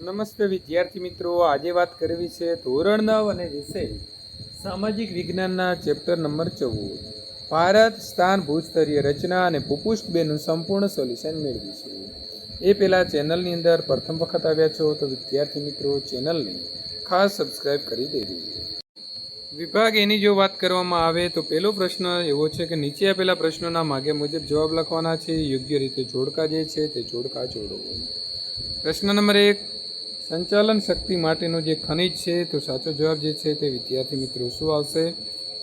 નમસ્તે વિદ્યાર્થી મિત્રો. આજે વાત કરવી છે ધોરણ નવ અને વિષય સામાજિક વિજ્ઞાનના ચેપ્ટર નંબર ચૌદ. ભારત સ્થાન ભૂસ્તરીય રચના અને ભૂપુષ્ઠ બેનું સંપૂર્ણ સોલ્યુશન મેળવીશું. એ પહેલાં ચેનલની અંદર પ્રથમ વખત આવ્યા છો તો વિદ્યાર્થી મિત્રો ચેનલને ખાસ સબસ્ક્રાઇબ કરી દેવી વિભાગ એની જો વાત કરવામાં આવે તો પહેલો પ્રશ્ન એવો છે કે નીચે આપેલા પ્રશ્નોના માગે મુજબ જવાબ લખવાના છે. યોગ્ય રીતે જોડકા જે છે તે જોડકા જોડો. પ્રશ્ન નંબર એક સંચાલન શક્તિ માટેનો જે ખનિજ છે, તો સાચો જવાબ જે છે તે વિદ્યાર્થી મિત્રો શું આવશે?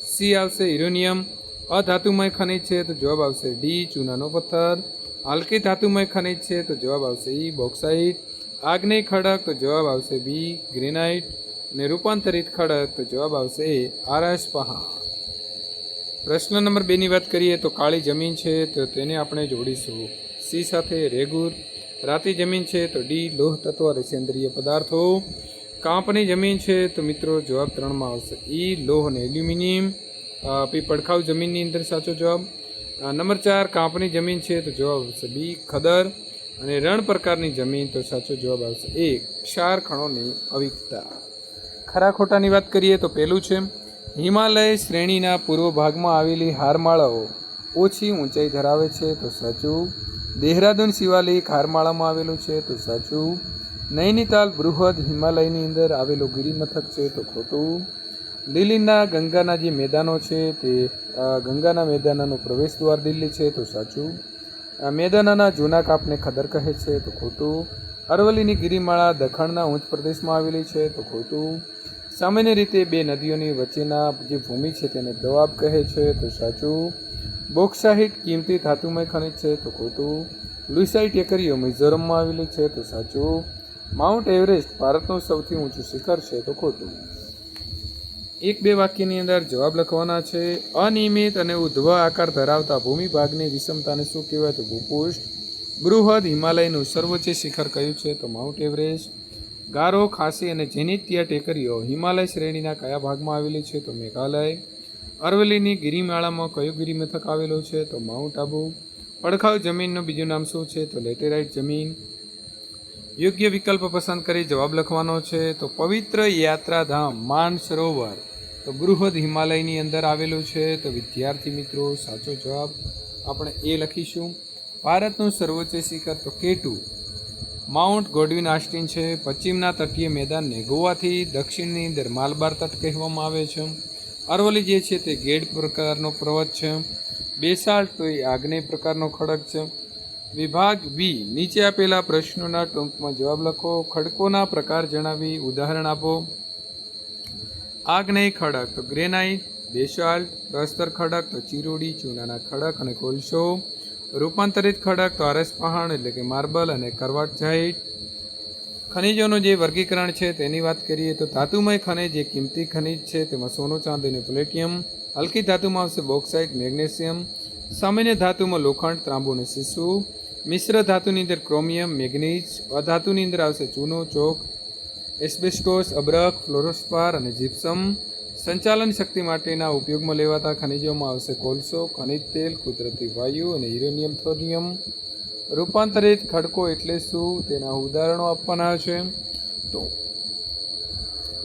સી આવશે યુરેનિયમ. અધાતુમય ખનિજ છે, તો જવાબ આવશે ડી ચૂનાનો પથ્થર. હાલકી ધાતુમય ખનિજ છે, તો જવાબ આવશે ઈ બોક્સાઇટ. આગ્નેય ખડક, તો જવાબ આવશે બી ગ્રેનાઇટ. અને રૂપાંતરિત ખડક, તો જવાબ આવશે એ આરસ પહાણ. પ્રશ્ન નંબર બેની વાત કરીએ તો કાળી જમીન છે, તો તેને આપણે જોડીશું. સી સાથે રેગુર. રાતી જમીન છે તો ડી લોહ તત્વ અને સેન્દ્રિય પદાર્થો. કાંપની જમીન છે તો મિત્રો જવાબ ત્રણમાં આવશે. ઈ લોહ અને એલ્યુમિનિયમ. પી પડખાવ જમીનની અંદર, સાચો જવાબ. નંબર ચાર, કાંપની જમીન છે તો જવાબ આવશે બી ખદર. અને રણ પ્રકારની જમીન તો સાચો જવાબ આવશે. એ ક્ષાર ખણોની અવિકતા. ખરા ખોટાની વાત કરીએ તો પહેલું છે, હિમાલય શ્રેણીના પૂર્વ ભાગમાં આવેલી હારમાળાઓ ઓછી ઊંચાઈ ધરાવે છે તો સાચું. દેહરાદૂન શિવાલિક હારમાળામાં આવેલું છે, તો સાચું. નૈનીતાલ બૃહદ હિમાલયની અંદર આવેલું ગિરિમથક છે, તો ખોટું. દિલ્હીના ગંગાના જે મેદાનો છે, તે ગંગાના મેદાનાનો પ્રવેશ દ્વાર દિલ્હી છે, તો સાચું. મેદાનાના જૂના કાપને ખદર કહે છે, તો ખોટું. અરવલ્લીની ગિરિમાળા દખણના ઉચ્ચ પ્રદેશમાં આવેલી છે, તો ખોટું. સામાન્ય રીતે બે નદીઓની વચ્ચેના જે ભૂમિ છે, તેને દવાબ કહે છે, તો સાચું. બોક્સાઇટ કિંમતી ધાતુમય ખનિજ છે, તો ખોટું. લુઇસાઇટ ટેકરીઓ મિઝોરમમાં આવેલી છે, તો સાચું. માઉન્ટ એવરેસ્ટ ભારતનું સૌથી ઊંચું શિખર છે, તો ખોટું. એક બે વાક્યની અંદર જવાબ લખવાના છે, અનિયમિત અને ઉધ્વ આકાર ધરાવતા ભૂમિભાગની વિષમતાને શું કહેવાય? તો ભૂપુષ્ઠ. બૃહદ હિમાલયનું સર્વોચ્ચ શિખર કયું છે? તો માઉન્ટ એવરેસ્ટ. ગારો, ખાસી અને જેનિત્યા ટેકરીઓ હિમાલય શ્રેણીના કયા ભાગમાં આવેલી છે? તો મેઘાલય. અરવલ્લીની ગિરિમાળામાં કયો ગિરિમથક આવેલો છે? તો માઉન્ટ આબુ. પડખાવ જમીનનું બીજું નામ શું છે? તો લેટેરાઇટ જમીન. યોગ્ય વિકલ્પ પસંદ કરી જવાબ લખવાનો છે. તો પવિત્ર યાત્રાધામ માન સરોવર. તો બૃહદ હિમાલયની અંદર આવેલું છે. તો વિદ્યાર્થી મિત્રો, સાચો જવાબ આપણે એ લખીશું. ભારતનું સર્વોચ્ચ શિખર તો કેટુ. માઉન્ટ ગોડવિન આસ્ટિન છે. પશ્ચિમના તટીય મેદાનને ગોવાથી દક્ષિણની અંદર માલબાર તટ કહેવામાં આવે છે. અરવલ્લી જે છે તે ગેડ પ્રકારનો પર્વત છે. બેસાલ્ટ તો એ આગ્નેય પ્રકારનો ખડક છે. વિભાગ બી નીચે આપેલા પ્રશ્નોના ટૂંકમાં જવાબ લખો. ખડકોના પ્રકાર જણાવી ઉદાહરણ આપો. આગ્નેય ખડક તો ગ્રેનાઇટ, બેસાલ્ટ પ્રસ્તર ખડક તો ચીરોડી, ચૂનાના ખડક અને કોલસો રૂપાંતરિત ખડક તો આરસ પહાણ એટલે કે માર્બલ અને કરવાટ જાઇટ. ખનિજોનું જે વર્ગીકરણ છે તેની વાત કરીએ તો ધાતુમય ખનિજ, જે કિંમતી ખનિજ છે, તેમાં સોનું, ચાંદી અને પ્લેટિયમ, હલકી ધાતુમાં આવશે બોક્સાઇટ, મેગ્નેશિયમ, સામાન્ય ધાતુમાં લોખંડ, ત્રાંબુ અને શીશુ, મિશ્ર ધાતુની અંદર ક્રોમિયમ, મેગ્નીઝ, અધાતુની અંદર આવશે ચૂનો, ચોક, એસ્બેસ્ટોસ, અબ્રક ફ્લોરોસ્પાર અને જીપ્સમ. સંચાલન શક્તિ માટેના ઉપયોગમાં લેવાતા ખનિજોમાં આવશે કોલસો, ખનિજ તેલ, કુદરતી વાયુ અને યુરેનિયમ થોરિયમ રૂપાંતરિત ખડકો એટલે શું? તેના ઉદાહરણો આપવાના છે. તો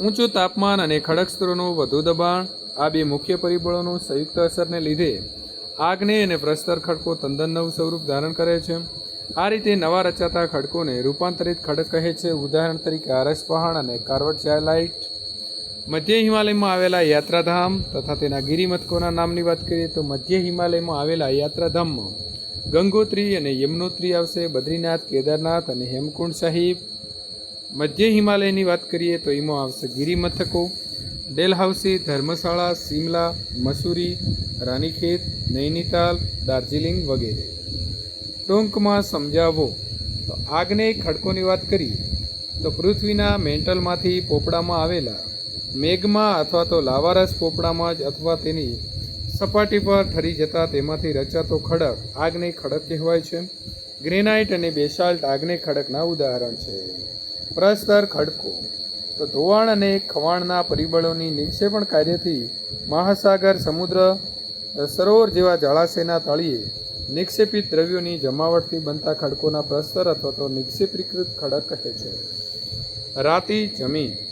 ઊંચું તાપમાન અને ખડક સ્તરોનું વધુ દબાણ, આ બે મુખ્ય પરિબળોનું સંયુક્ત અસરને લીધે આગ્નેય અને પ્રસ્તર ખડકો તદ્દન નવું સ્વરૂપ ધારણ કરે છે. આ રીતે નવા રચાતા ખડકોને રૂપાંતરિત ખડક કહે છે. ઉદાહરણ તરીકે આરસ પહાડ અને કાર્વટ ચાયલાઇટ મધ્ય હિમાલયમાં આવેલા યાત્રાધામ તથા તેના ગિરિમથકોના નામની વાત કરીએ તો મધ્ય હિમાલયમાં આવેલા યાત્રાધામમાં ગંગોત્રી અને યમનોત્રી આવશે. બદ્રીનાથ, કેદારનાથ અને હેમકુંડ સાહિબ. મધ્ય હિમાલયની વાત કરીએ તો એમાં આવશે ગિરિમથકો ડેલહાઉસી ધર્મશાળા સિમલા મસૂરી, રાનીખેત, નૈનીતાલ, દાર્જિલિંગ વગેરે. ટૂંકમાં સમજાવો. તો આગ્નેય ખડકોની વાત કરીએ. તો પૃથ્વીના મેન્ટલમાંથી પોપડામાં આવેલા મેઘમાં અથવા તો લાવારસ પોપડામાં જ અથવા તેની સપાટી પર ઠરી જતા તેમાંથી રચાતો ખડક આગને ખડક કહેવાય છે. ગ્રેનાઇટ અને બેસાલ્ટ આગને ખડકના ઉદાહરણ છે. પ્રસ્તર ખડકો. તો ધોવાણ અને ખવાણના પરિબળોની નિક્ષેપણ કાર્યથી મહાસાગર સમુદ્ર સરોવર જેવા જળાશયના તળિયે નિક્ષેપિત દ્રવ્યોની જમાવટથી બનતા ખડકોના પ્રસ્તર અથવા તો નિક્ષેપીકૃત ખડક કહે છે. રાતી જમીન.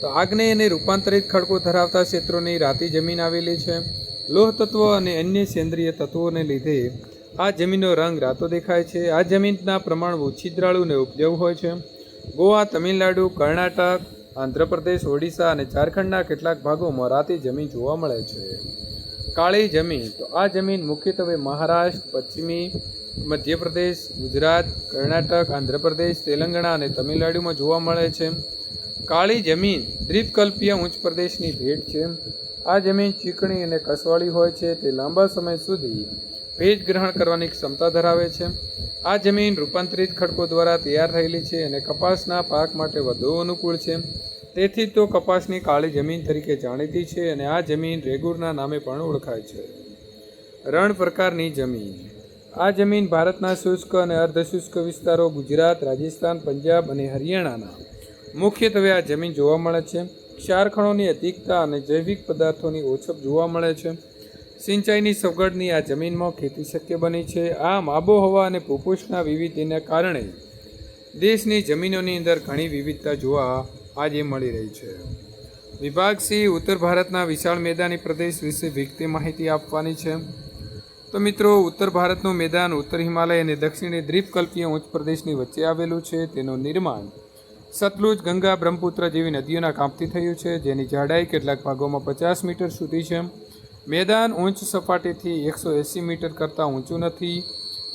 તો આગ્નેય અને રૂપાંતરિત ખડકો ધરાવતા ક્ષેત્રોની રાતી જમીન આવેલી છે. લોહ તત્વ અને અન્ય સેન્દ્રિય તત્વોને લીધે આ જમીનનો રંગ રાતો દેખાય છે. આ જમીનના પ્રમાણ છિદ્રાળુ અને ઉપજવ હોય છે. ગોવા, તમિલનાડુ, કર્ણાટક, આંધ્રપ્રદેશ, ઓડિશા અને ઝારખંડના કેટલાક ભાગોમાં રાતી જમીન જોવા મળે છે. કાળી જમીન. તો આ જમીન મુખ્યત્વે મહારાષ્ટ્ર, પશ્ચિમી મધ્યપ્રદેશ, ગુજરાત, કર્ણાટક, આંધ્રપ્રદેશ, તેલંગાણા અને તમિલનાડુમાં જોવા મળે છે. કાળી જમીન દ્વીપકલ્પીય ઉચ્ચ પ્રદેશની ભેટ છે. આ જમીન ચીકણી અને કસવાળી હોય છે. તે લાંબા સમય સુધી ભેજ ગ્રહણ કરવાની ક્ષમતા ધરાવે છે. આ જમીન રૂપાંતરિત ખડકો દ્વારા તૈયાર થયેલી છે અને કપાસના પાક માટે વધુ અનુકૂળ છે. તેથી તો કપાસની કાળી જમીન તરીકે જાણીતી છે અને આ જમીન રેગુરના નામે પણ ઓળખાય છે. રણ પ્રકારની જમીન. આ જમીન ભારતના શુષ્ક અને અર્ધશુષ્ક વિસ્તારો ગુજરાત, રાજસ્થાન, પંજાબ અને હરિયાણાના મુખ્યત્વે આ જમીન જોવા મળે છે. ક્ષારખણોની અધિકતા અને જૈવિક પદાર્થોની ઓછપ જોવા મળે છે. સિંચાઈની સગવડની આ જમીનમાં ખેતી શક્ય બની છે. આમ, આબોહવા અને ભૂપૃષ્ઠના વિવિધતાને કારણે દેશની જમીનોની અંદર ઘણી વિવિધતા જોવા આજે મળી રહી છે. વિભાગ સી, ઉત્તર ભારતના વિશાળ મેદાની પ્રદેશ વિશે વિગતે માહિતી આપવાની છે. તો મિત્રો, ઉત્તર ભારતનું મેદાન ઉત્તર હિમાલય અને દક્ષિણી દ્વીપકલ્પીય ઉચ્ચ પ્રદેશની વચ્ચે આવેલું છે. તેનું નિર્માણ સતલુજ, ગંગા, બ્રહ્મપુત્ર જેવી નદીઓના કાંપથી થયું છે, જેની જાડાઈ કેટલાક ભાગોમાં પચાસ મીટર સુધી છે. મેદાન ઊંચ સપાટીથી એકસો એંસી મીટર કરતાં ઊંચું નથી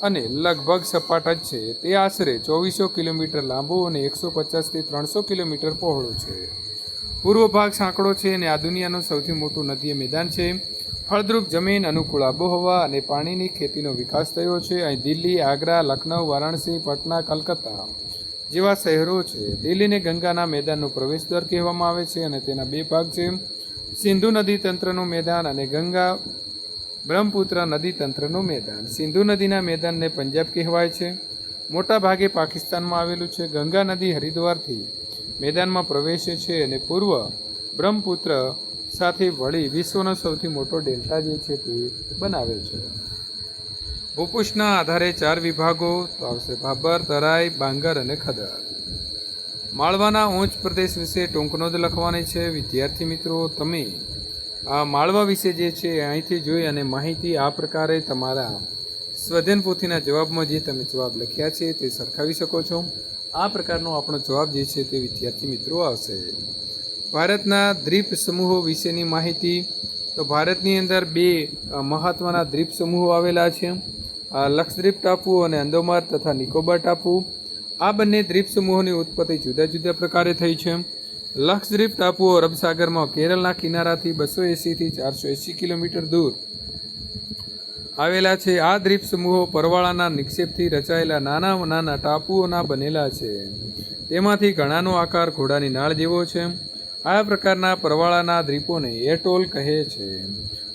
અને લગભગ સપાટ જ છે. તે આશરે ચોવીસો કિલોમીટર લાંબુ અને એકસો પચાસથી ત્રણસો કિલોમીટર પહોળું છે. પૂર્વ ભાગ સાંકડો છે અને આ દુનિયાનું સૌથી મોટું નદીય મેદાન છે. ફળદ્રુપ જમીન, અનુકૂળ આબોહવા અને પાણીની ખેતીનો વિકાસ થયો છે. અહીં દિલ્હી, આગ્રા, લખનઉ, વારાણસી, પટના, કલકત્તા જેવા શહેરો છે, દિલ્હીને ગંગાના મેદાનનું પ્રવેશદ્વાર કહેવામાં આવે છે અને તેના બે ભાગ છે. સિંધુ નદી તંત્રનું મેદાન અને ગંગા બ્રહ્મપુત્ર નદી તંત્રનું મેદાન. સિંધુ નદીના મેદાનને પંજાબ કહેવાય છે. મોટા ભાગે પાકિસ્તાનમાં આવેલું છે. ગંગા નદી હરિદ્વારથી મેદાનમાં પ્રવેશે છે અને પૂર્વ બ્રહ્મપુત્ર સાથે વળી વિશ્વનો સૌથી મોટો ડેલ્ટા જે છે તે બનાવે છે. ભૂપુષ્ઠના આધારે ચાર વિભાગો તો આવશે ભાબર તરાઈ, બાંગર અને ખદર માળવાના ઊંચ પ્રદેશ વિશે ટૂંકનોંધ લખવાની છે. વિદ્યાર્થી મિત્રો, તમે આ માળવા વિશે જે છે અહીંથી જોઈ અને માહિતી આ પ્રકારે તમારા સ્વધન પોથીના જવાબમાં જે તમે જવાબ લખ્યા છે તે સરખાવી શકો છો. આ પ્રકારનો આપણો જવાબ જે છે તે વિદ્યાર્થી મિત્રો આવશે. ભારતના દ્વીપ સમૂહો વિશેની માહિતી. તો ભારતની અંદર બે મહત્ત્વના દ્વીપ સમૂહો આવેલા છે. લક્ષદ્વીપ ટાપુ અને અંદોમાર તથા નિકોબાર ટાપુ, આ બંને દ્વીપ સમૂહોની ઉત્પત્તિ જુદા જુદા પ્રકારે થઈ છે. લક્ષદ્વીપ ટાપુઓ અરબ સાગરમાં કેરળના કિનારાથી બસો એંસીથી ચારસો એંસી કિલોમીટર દૂર. આવેલા છે. આ દ્વીપ સમૂહો પરવાળાના નિક્ષેપથી રચાયેલા નાના નાના ટાપુઓના બનેલા છે. તેમાંથી ઘણાનો આકાર ઘોડાની નાળ જેવો છે. આ પ્રકારના પરવાળાના દ્વીપોને એટોલ કહે છે.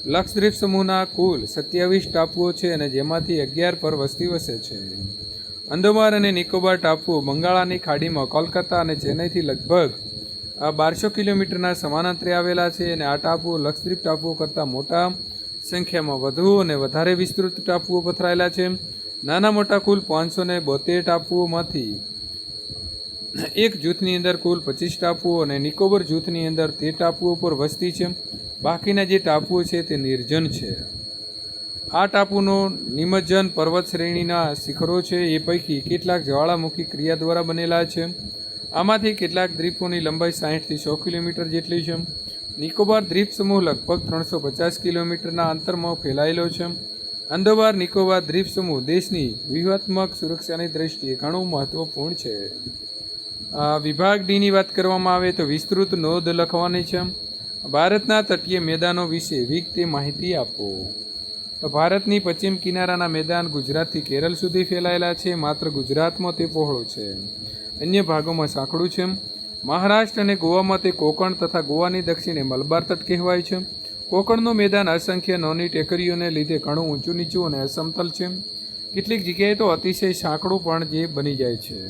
લક્ષદ્વીપ સમૂહના કુલ સત્યાવીસ ટાપુઓ છે અને જેમાંથી અગિયાર પર વસ્તી વસે છે. અંદમાન અને નિકોબાર ટાપુઓ બંગાળાની ખાડીમાં કોલકાતા અને ચેન્નઈથી લગભગ બારસો કિલોમીટરના સમાનાંતરે આવેલા છે અને આ ટાપુઓ લક્ષદ્વીપ ટાપુઓ કરતાં મોટા સંખ્યામાં વધુ અને વધારે વિસ્તૃત ટાપુઓ પથરાયેલા છે. નાના મોટા કુલ પાંચસો ને બોતેર ટાપુઓમાંથી એક જૂથની અંદર કુલ પચીસ ટાપુઓ અને નિકોબર જૂથની અંદર તે ટાપુઓ પર વસ્તી છે. બાકીના જે ટાપુઓ છે તે નિર્જન છે. આ ટાપુનો નિમજ્જન પર્વત શ્રેણીના શિખરો છે. એ પૈકી કેટલાક જ્વાળામુખી ક્રિયા દ્વારા બનેલા છે. આમાંથી કેટલાક દ્વીપોની લંબાઈ સાહીઠથી સો કિલોમીટર જેટલી છે. નિકોબાર દ્વીપ સમૂહ લગભગ ત્રણસો પચાસ કિલોમીટરના અંતરમાં ફેલાયેલો છે. અંદોબાર નિકોબાર દ્વીપ સમૂહ દેશની વ્યૂહાત્મક સુરક્ષાની દ્રષ્ટિએ ઘણું મહત્વપૂર્ણ છે. વિભાગ ડીની વાત કરવામાં આવે તો વિસ્તૃત નોંધ લખવાની છે. ભારતના તટીય મેદાનો વિશે વિગતે માહિતી આપો. તો ભારતની પશ્ચિમ કિનારાના મેદાન ગુજરાતથી કેરળ સુધી ફેલાયેલા છે, માત્ર ગુજરાતમાં તે પહોળો છે. અન્ય ભાગોમાં સાંકડું છે. મહારાષ્ટ્ર અને ગોવામાં તે કોકણ તથા ગોવાની દક્ષિણે મલબાર તટ કહેવાય છે. કોકણનું મેદાન અસંખ્ય નોની ટેકરીઓને લીધે ઘણું ઊંચું, નીચું અને અસમતલ છે. કેટલીક જગ્યાએ તો અતિશય સાંકડું પણ જે બની જાય છે.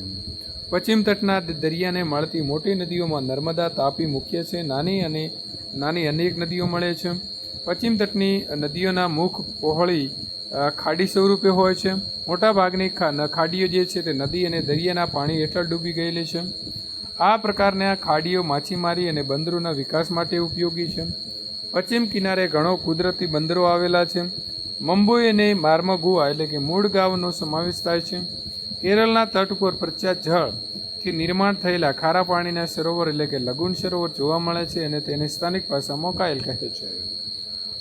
પશ્ચિમ તટના દરિયાને મળતી મોટી નદીઓમાં નર્મદા તાપી મુખ્ય છે. નાની અને નાની અનેક નદીઓ મળે છે. પશ્ચિમ તટની નદીઓના મુખ પહોળી ખાડી સ્વરૂપે હોય છે. મોટાભાગની ખાડીઓ જે છે તે નદી અને દરિયાના પાણી હેઠળ ડૂબી ગયેલી છે. આ પ્રકારના ખાડીઓ માછીમારી અને બંદરોના વિકાસ માટે ઉપયોગી છે. પશ્ચિમ કિનારે ઘણો કુદરતી બંદરો આવેલા છે. મંબોઈ અને માર્મગુઆ એટલે કે મૂળ ગામનો સમાવેશ થાય છે. કેરળના તટ ઉપર પ્રખ્યાત જળથી નિર્માણ થયેલા ખારા પાણીના સરોવર એટલે કે લગુન સરોવર જોવા મળે છે અને તેને સ્થાનિક ભાષામાં કાયલ કહે છે.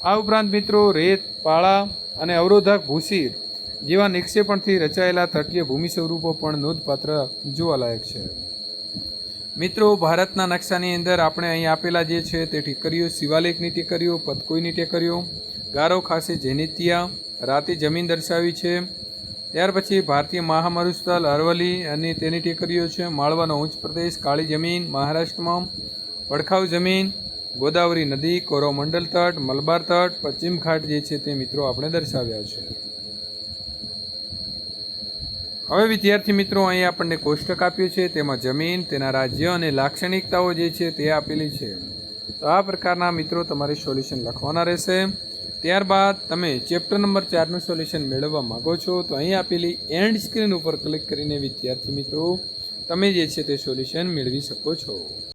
આ ઉપરાંત મિત્રો રેત, પાળા અને અવરોધક ભૂસીર જેવા નિક્ષેપણથી રચાયેલા તટીય ભૂમિ સ્વરૂપો પણ નોંધપાત્ર જોવાલાયક છે. મિત્રો, ભારતના નકશાની અંદર આપણે અહીં આપેલા જે છે તે ટેકરીઓ શિવાલેખની ટેકરીઓ પતકોઈની ટેકરીઓ, ગારો ખાસે જેનિતિયા, રાતે જમીન દર્શાવી છે. ત્યાર પછી ભારતીય મહામરુસ્થળ અરવલ્લી અને તેની ટેકરીઓ છે માળવાનો ઉચ્ચ પ્રદેશ, કાળી જમીન, મહારાષ્ટ્રમાં વડખાવ જમીન, ગોદાવરી નદી કોરોમંડલ તટ, મલબાર તટ, પશ્ચિમ ઘાટ જે છે તે મિત્રો આપણે દર્શાવ્યા છે. હવે વિદ્યાર્થી મિત્રો અહીં આપણને કોષ્ટક આપ્યું છે, તેમાં જમીન, તેના રાજ્ય અને લાક્ષણિકતાઓ જે છે તે આપેલી છે. તો આ પ્રકારના મિત્રો તમારે સોલ્યુશન લખવાના રહેશે. ત્યારબાદ તમે ચેપ્ટર નંબર ચારનું સોલ્યુશન મેળવવા માગો છો, તો અહીં આપેલી એન્ડ સ્ક્રીન ઉપર ક્લિક કરીને વિદ્યાર્થી મિત્રો, તમે જે છે તે સોલ્યુશન મેળવી શકો છો.